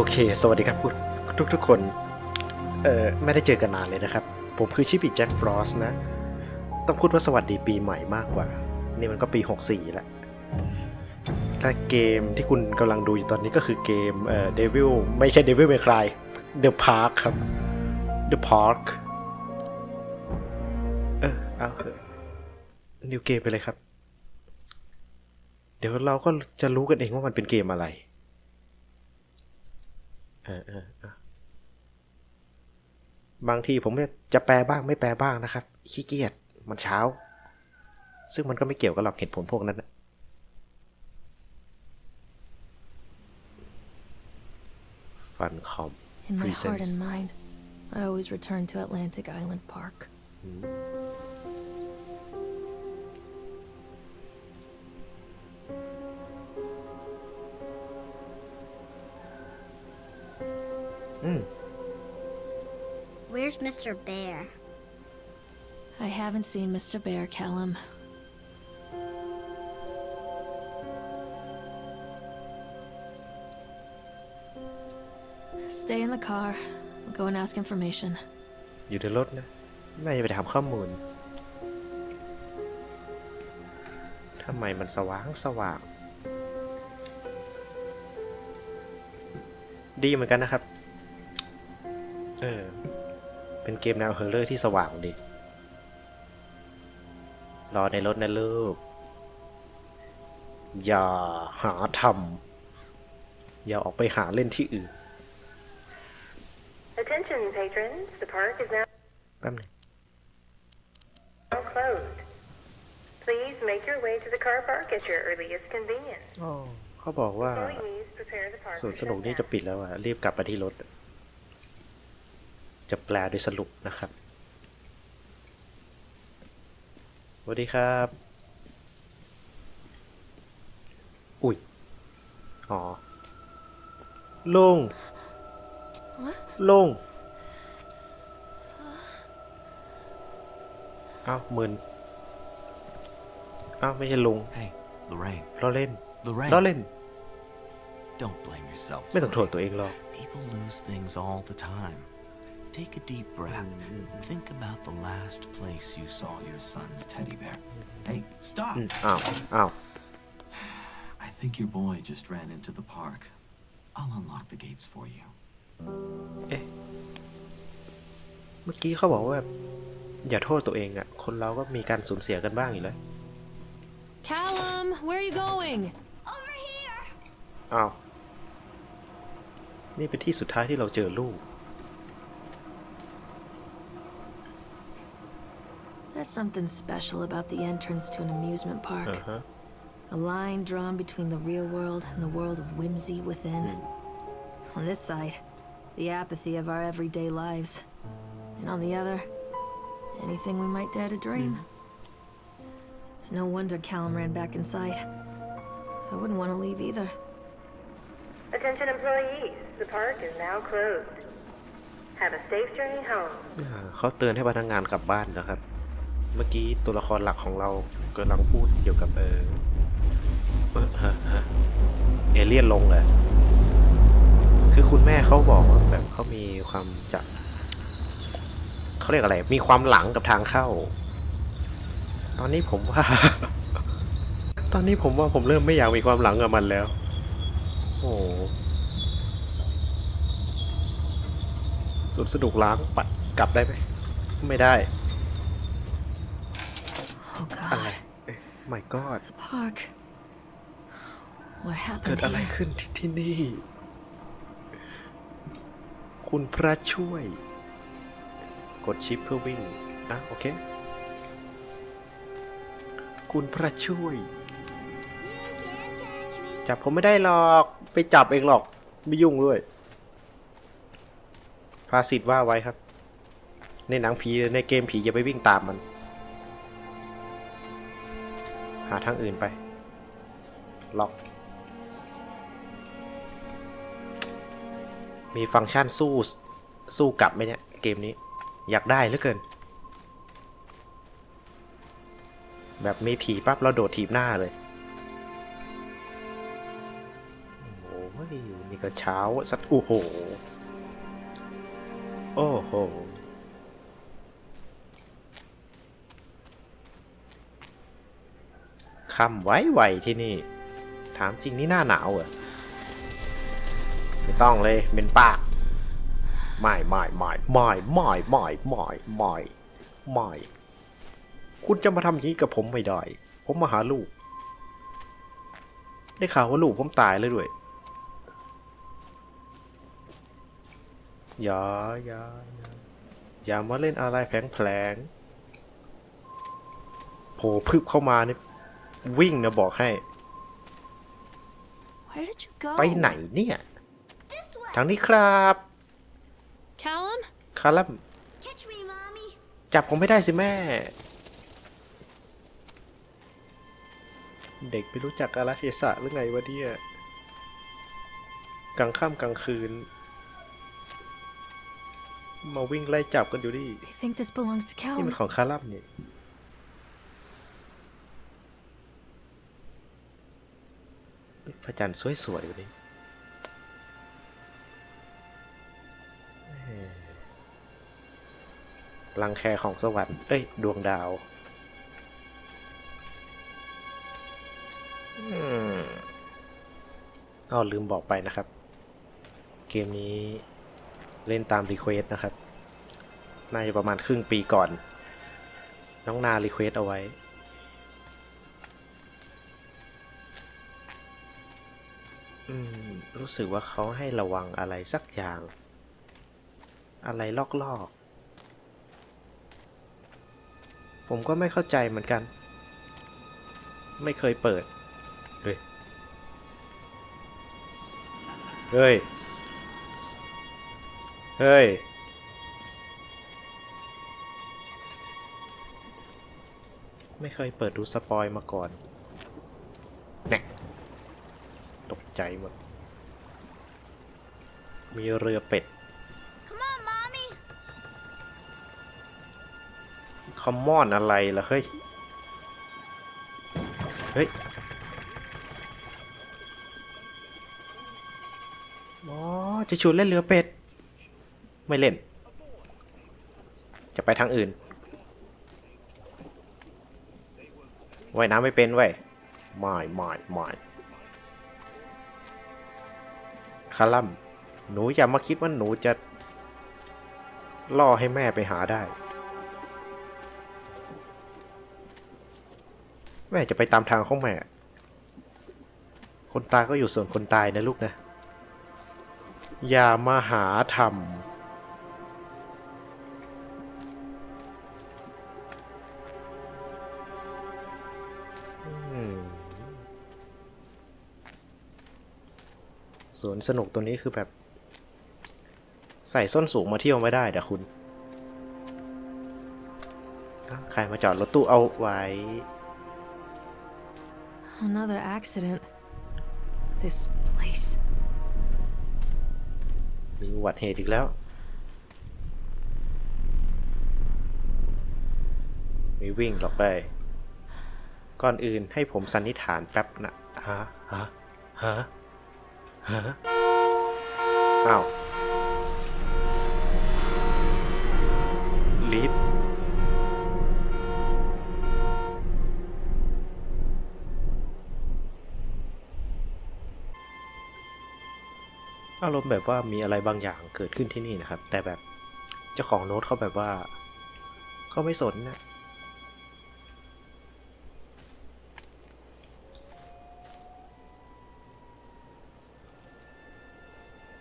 โอเค สวัสดีครับทุกทุกคน เอ่อ ไม่ได้เจอกันนานเลยนะครับ ผมคือชิปปี้แจ็คฟรอสนะ ต้องพูดว่าสวัสดีปีใหม่มากกว่า นี่มันก็ปี 64 แล้วและเกมที่คุณกำลังดูอยู่ตอนนี้ก็คือเกม เอ่อ Devil ไม่ใช่ Devil May Cry The Park ครับ The Park เออ เอาเถอะนิวเกมไปเลยครับ เดี๋ยวเราก็จะรู้กันเองว่ามันเป็นเกมอะไร เออเออเออ บางทีผมจะแปลบ้างไม่แปลบ้างนะครับ ขี้เกียจมันเช้า ซึ่งมันก็ไม่เกี่ยวกับหรอกเหตุผลพวกนั้นนะฟันคอม In my heart Presents. and mind, I always return to Atlantic Island Park. อืม Where's Mr. Bear? I haven't seen Mr. Bear, Callum. Stay in the car. We'll go and ask information. อยู่ในรถนะไม่ไปถามข้อมูลทำไมมันสว่างสว่าง ดีเหมือนกันนะครับ เออ เป็นเกมแนวเฮอร์เรอร์ที่สว่างดี รอในรถนะลูก อย่าหาทำอย่าออกไปหาเล่นที่อื่น Attention, patrons. The park is now แป๊บหนึง closed. Please make your way to the car park at your earliest convenience. อ๋อเขาบอกว่า Please prepare the park สวน for สนุกนี่จะ shutdown. ปิดแล้วอะรีบกลับมาที่รถ จะแปลโดยสรุปนะครับสวัสดีครับ อุ้ย อ๋อลุงลุงอ้าวมึนอ้าวไม่ใช่ลุง Hey, Lorraine. ล้อเล่น Lorraine. ล้อเล่น Don't blame yourself. ไม่ต้องโทษ Lorraine. ตัวเองหรอก People lose things all the time. Take a deep breath. Think about the last place you saw your son's teddy bear. Hey, stop! อืมอ้าวอ้าว I think your boy just ran into the park. I'll unlock the gates for you. เอ๊ะ เมื่อกี้เขาบอกว่า อย่าโทษตัวเองอะคนเราก็มีการสูญเสียกันบ้างอยู่แล้ว Callum, where are you going? Over here! อ้าว นี่เป็นที่สุดท้ายที่เราเจอลูก There's something special about the entrance to an amusement park. อ่าฮะ A line drawn between the real world and the world of whimsy within. On this side, the apathy of our everyday lives. And on the other, anything we might dare to dream. It's no wonder Callum ran back inside. I wouldn't want to leave either. Attention, employees. The park is now closed. Have a safe journey home. อ่าเขาเตือนให้พนักงานกลับบ้านนะครับ เมื่อกี้ตัวละครหลักของเรากำลังพูดเกี่ยวกับเออเอเลี่ยนลงเลยคือคุณแม่เขาบอกว่าแบบเขามีความจะเขาเรียกอะไร มีความหลังกับทางเข้า ตอนนี้ผมว่า ตอนนี้ผมว่าผมเริ่มไม่อยากมีความหลังกับมันแล้ว โอ้สวนสนุกล้างปัดกลับได้ไหม ไม่ได้ อะไร god, เอ๊ะ my god the park. What เกิด happened อะไร here? ขึ้นที่ที่นี่ คุณพระช่วย กดชิปเพื่อวิ่งอะโอเค คุณพระช่วย You can't catch me. จับผมไม่ได้หรอก ไปจับเองหรอก ไม่ยุ่งด้วยภาษิตว่าไว้ครับ ในหนังผีหรือในเกมผีอย่าไปวิ่งตามมัน หาทางอื่นไป ล็อก มีฟังก์ชันสู้ สู้กลับไหมเนี่ย เกมนี้ อยากได้เหลือเกิน แบบมีผีปั๊บเราโดดถีบหน้าเลย โอ้ยยนี่ก็เช้าสัตว์โอ้โห โอ้โห คำไว้ไวที่นี่ ถามจริงนี่หน้าหนาวเหรอไม่ต้องเลยเป็นปากไม่ไม่ไม่ไม่ไม่ไม่ไม่ไม่ไม่คุณจะมาทำอย่างนี้กับผมไม่ได้ ผมมาหาลูก ได้ข่าวว่าลูกผมตายเลยด้วยอย่าอย่าอย่ามาเล่นอะไรแผลงๆโผล่พึบเข้ามานี่ วิ่งนะบอกให้ Where did you go? ไปไหนเนี่ย This way. ทางนี้ครับ Callum? คารัม Catch me, mommy. จับผมไม่ได้สิแม่ เด็กไม่รู้จักกาลเทศะหรือไงวะเนี่ยกลางค่ำกลางคืน มาวิ่งไล่จับกันอยู่ดิ I think this belongs to นี่มัน Callum. ของคารัมนี่พ ระจันทร์สวยๆวันนี้เอ่อรังแคของสวรรค์ เอ้ย ดวงดาวอืมอ้อลืมบอกไปนะครับ เกมนี้เล่นตามรีเควสนะครับ น่าจะประมาณครึ่งปีก่อน น้องนารีเควสเอาไว้ อืม รู้สึกว่าเขาให้ระวังอะไรสักอย่าง อะไรลอกๆ ผมก็ไม่เข้าใจเหมือนกัน ไม่เคยเปิด เฮ้ย เฮ้ย เฮ้ยไม่เคยเปิดดูสปอยมาก่อนแน่ตก ใจหมด มีเรือเป็ด Come on, mommy. คอมมอนอะไรล่ะ เฮ้ย เฮ้ย อ๋อ จะชวนเล่นเรือเป็ด ไม่เล่น จะไปทางอื่นว่ายน้ำไม่เป็นเว้ยไม่ไม่ไม่ คาลัมหนูอย่ามาคิดว่าหนูจะ ล่อให้แม่ไปหาได้ แม่จะไปตามทางของแม่ คนตายก็อยู่ส่วนคนตายนะลูกนะ อย่ามาหาทำ สวนสนุกตัวนี้คือแบบ ใส่ส้นสูงมาเที่ยวไม่ได้เดี๋ยวคุณอ้าวใครมาจอดรถตู้เอาไว้ Another accident. This place. มีอุบัติเหตุอีกแล้ว มีวิ่งหลอกไป ก่อนอื่นให้ผมสันนิษฐานแป๊บนะฮะฮะฮะ ฮะอ้าวลีดอารมณ์แบบว่ามีอะไรบางอย่างเกิดขึ้นที่นี่นะครับ แต่แบบเจ้าของโน้ตเขาแบบว่าเขาไม่สนนะ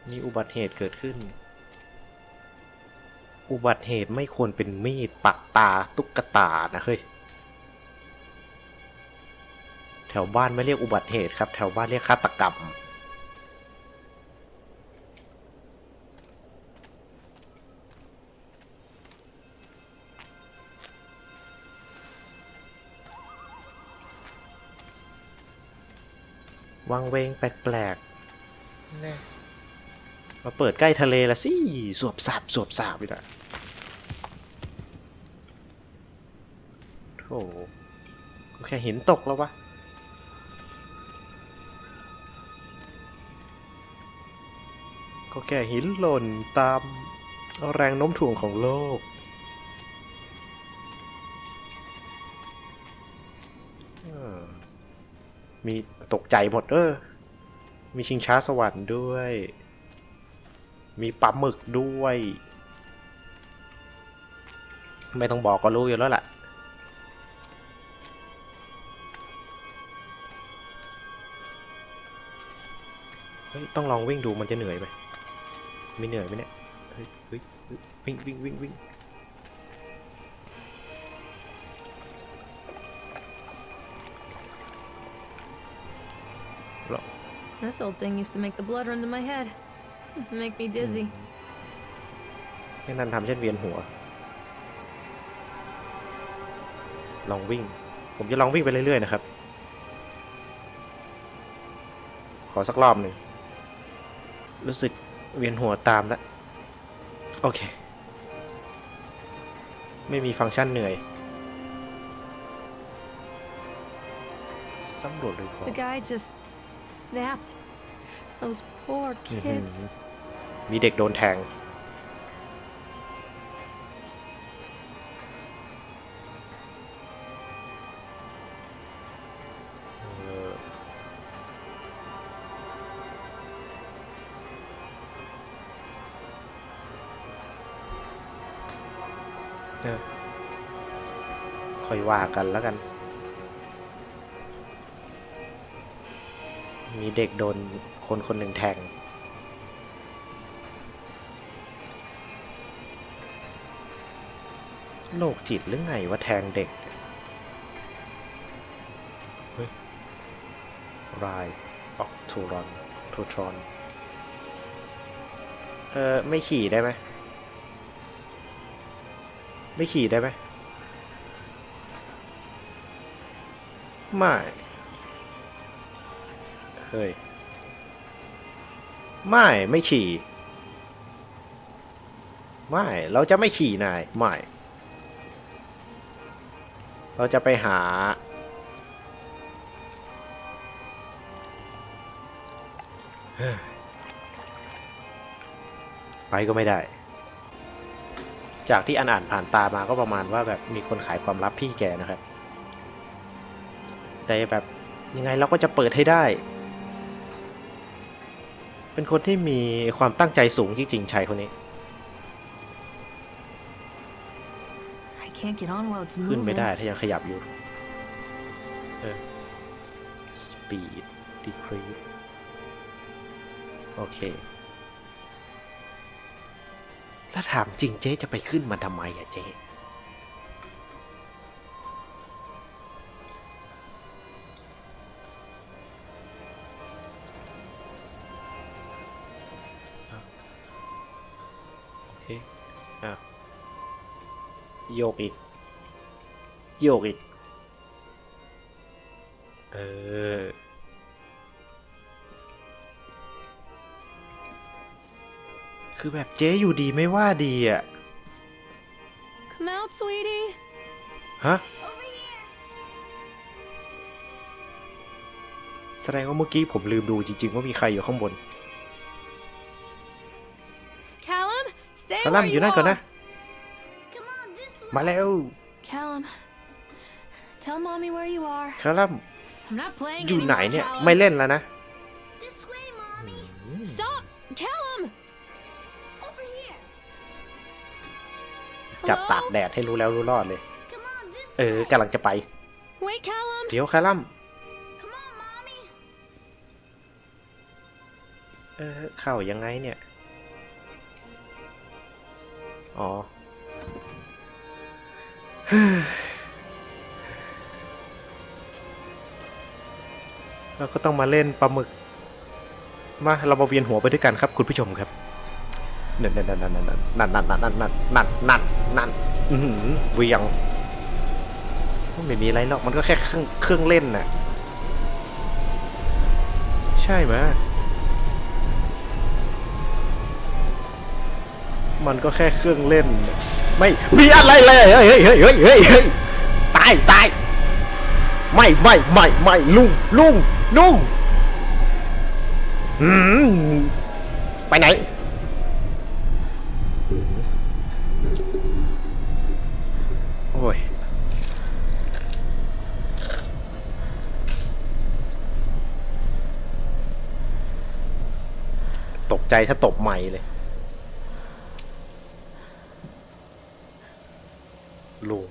มีอุบัติเหตุเกิดขึ้น อุบัติเหตุไม่ควรเป็นมีดปักตาตุ๊กตานะเฮ้ย แถวบ้านไม่เรียกอุบัติเหตุครับ แถวบ้านเรียกฆาตกรรม วังเวงแปลกๆแน่ มาเปิดใกล้ทะเลละสิสวบสาบสวบสาบอีกอะโธ่ก็แค่หินตกแล้ววะก็แค่หินหล่นตามแรงโน้มถ่วงของโลก มีตกใจหมดเออ มีชิงช้าสวรรค์ด้วย มีปลาหมึกด้วย ไม่ต้องบอกก็รู้อยู่แล้วแหละเฮ้ยต้องลองวิ่งดูมันจะเหนื่อยไหมไม่เหนื่อยไหมเนี่ยเฮ้ยเฮ้ยเฮ้ยวิ่งวิ่งวิ่งวิ่ง This old thing used to make the blood run to my head. Make me dizzy. ให้นั่นทำเช่นเวียนหัว ลองวิ่ง ผมจะลองวิ่งไปเรื่อยๆนะครับ ขอสักรอบหนึ่ง รู้สึกเวียนหัวตามแล้ว โอเค ไม่มีฟังก์ชันเหนื่อยสำรวจเลยก่อน The guy just snapped. Those poor kids. มีเด็กโดนแทงเออค่อยว่ากันแล้วกัน มีเด็กโดนคนคนหนึ่งแทง โรคจิตหรือไงว่าแทงเด็กเนี่ยเฮ้ยรายออกทูรอนทูทรอน เออไม่ขี่ได้ไหม ไม่ขี่ได้ไหม ไม่ เฮ้ย ไม่ ไม่ขี่ ไม่ เราจะไม่ขี่นาย ไม่ เราจะไปหา ไปก็ไม่ได้ จากที่อ่านอ่านผ่านตามาก็ประมาณว่าแบบมีคนขายความลับพี่แกนะครับ แต่แบบยังไงเราก็จะเปิดให้ได้ เป็นคนที่มีความตั้งใจสูงจริงๆชายคนนี้ can't get on while it's ขึ้น moving. ไม่ได้ถ้ายังขยับอยู่ เออ speed decrease โอเค แล้วถามจริงเจ๊จะไปขึ้นมันทำไมอะเจ๊ โยกอีก โยกอีก เออ คือแบบเจ๊อยู่ดีไม่ว่าดีอะ Come out, sweetie. ฮะ Over here. แสดงว่าเมื่อกี้ผมลืมดูจริงๆ ว่ามีใครอยู่ข้างบน Callum, stay คาลัม where อยู่ you นั่นก่อนนะ are. มาแล้ว Callum, tell mommy where you are. คาลัม I'm not playing อยู่ไหน anymore, เนี่ย Callum. ไม่เล่นแล้วนะ This way, mommy. Stop, Callum. Over here. จับตาก Hello? แดดให้รู้แล้วรู้รอดเลย Come on, this เออ way. กำลังจะไป Wait, Callum. เดี๋ยวคาลัม Come on, mommy. เออเข้ายังไงเนี่ย อ๋อ เราก็ต้องมาเล่นปลาหมึก มาเรามาเวียนหัวไปด้วยกันครับ คุณผู้ชมครับนั่นนั่นนั่นนั่นนั่นนั่นนั่นนั่นนั่นนั่นนั่นนั่นเวียงไม่มีอะไรหรอกมันก็แค่เครื่องเครื่องเล่นน่ะ ใช่ไหมมันก็แค่เครื่องเล่น ไม่มีอะไรเลยเฮ้ยเฮ้ยเฮ้ยเฮ้ยเฮ้ยตายตายไม่ไม่ไม่ไม่ลุงลุงลุงอืมไปไหนโอ้ยตกใจถ้าตบใหม่เลย ลุง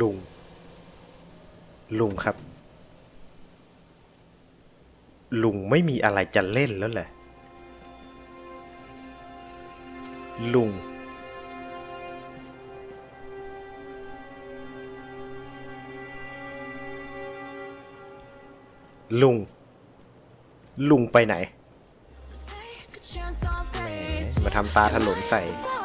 ลุง ลุงครับ ลุงไม่มีอะไรจะเล่นแล้วแหละลุง ลุง ลุงไปไหน มาทำตาถลนใส่ใส่